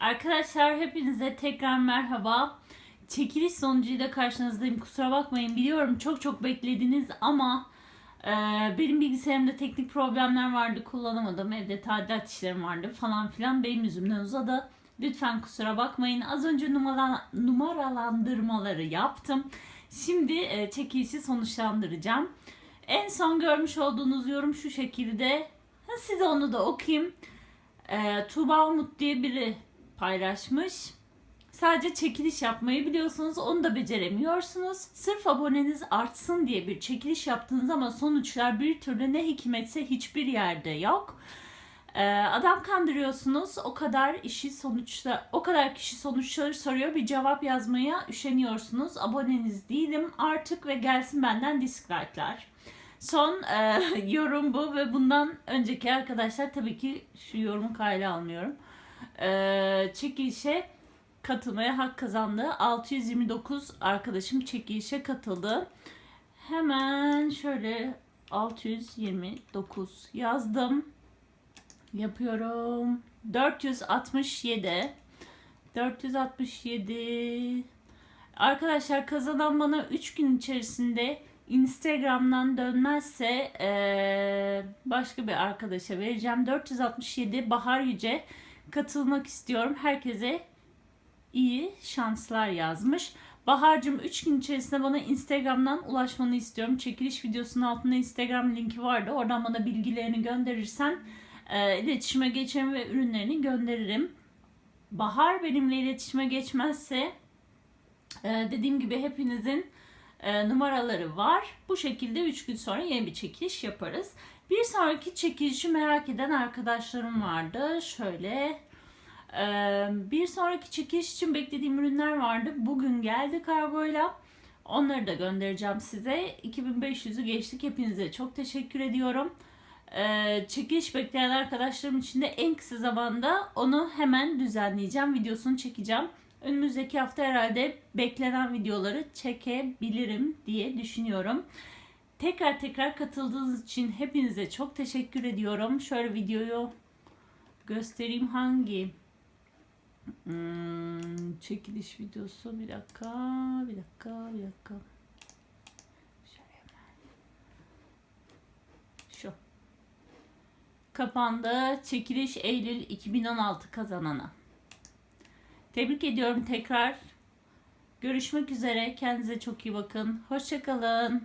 Arkadaşlar hepinize tekrar merhaba. Çekiliş sonucuyla karşınızdayım. Kusura bakmayın biliyorum çok çok beklediniz ama e, benim bilgisayarımda teknik problemler vardı. Kullanamadım. Evde tadilat işlerim vardı falan filan. Benim yüzümden uzadı. Lütfen kusura bakmayın. Az önce numara, numaralandırmaları yaptım. Şimdi e, çekilişi sonuçlandıracağım. En son görmüş olduğunuz yorum şu şekilde. Size onu da okuyayım. E, Tuğba Umut diye biri paylaşmış. Sadece çekiliş yapmayı biliyorsunuz, onu da beceremiyorsunuz. Sırf aboneniz artsın diye bir çekiliş yaptığınız ama sonuçlar bir türlü ne hikmetse hiçbir yerde yok. Ee, adam kandırıyorsunuz. O kadar işi sonuçta o kadar kişi sonuçları soruyor. Bir cevap yazmaya üşeniyorsunuz. Aboneniz değilim artık ve gelsin benden dislike'lar. Son e, yorum bu ve bundan önceki arkadaşlar tabii ki şu yorumu kayda almıyorum. E, çekilişe katılmaya hak kazandı. 629 arkadaşım çekilişe katıldı. Hemen şöyle 629 yazdım. Yapıyorum. 467 467 Arkadaşlar kazanan bana 3 gün içerisinde Instagram'dan dönmezse eee, başka bir arkadaşa vereceğim. 467 Bahar Yüce katılmak istiyorum. Herkese iyi şanslar yazmış. Bahar'cığım 3 gün içerisinde bana Instagram'dan ulaşmanı istiyorum. Çekiliş videosunun altında Instagram linki vardı. Oradan bana bilgilerini gönderirsen e, iletişime geçerim ve ürünlerini gönderirim. Bahar benimle iletişime geçmezse e, dediğim gibi hepinizin e, numaraları var. Bu şekilde 3 gün sonra yeni bir çekiliş yaparız. Bir sonraki çekilişi merak eden arkadaşlarım vardı. Şöyle ee, bir sonraki çekiş için beklediğim ürünler vardı. Bugün geldi kargoyla. Onları da göndereceğim size. 2500'ü geçtik. Hepinize çok teşekkür ediyorum. Ee, çekiliş bekleyen arkadaşlarım için de en kısa zamanda onu hemen düzenleyeceğim. Videosunu çekeceğim. Önümüzdeki hafta herhalde beklenen videoları çekebilirim diye düşünüyorum. Tekrar tekrar katıldığınız için hepinize çok teşekkür ediyorum. Şöyle videoyu göstereyim. Hangi? Hmm, çekiliş videosu. Bir dakika bir dakika bir dakika. Şu. Kapandı. Çekiliş Eylül 2016 kazanana tebrik ediyorum tekrar. Görüşmek üzere. Kendinize çok iyi bakın. Hoşçakalın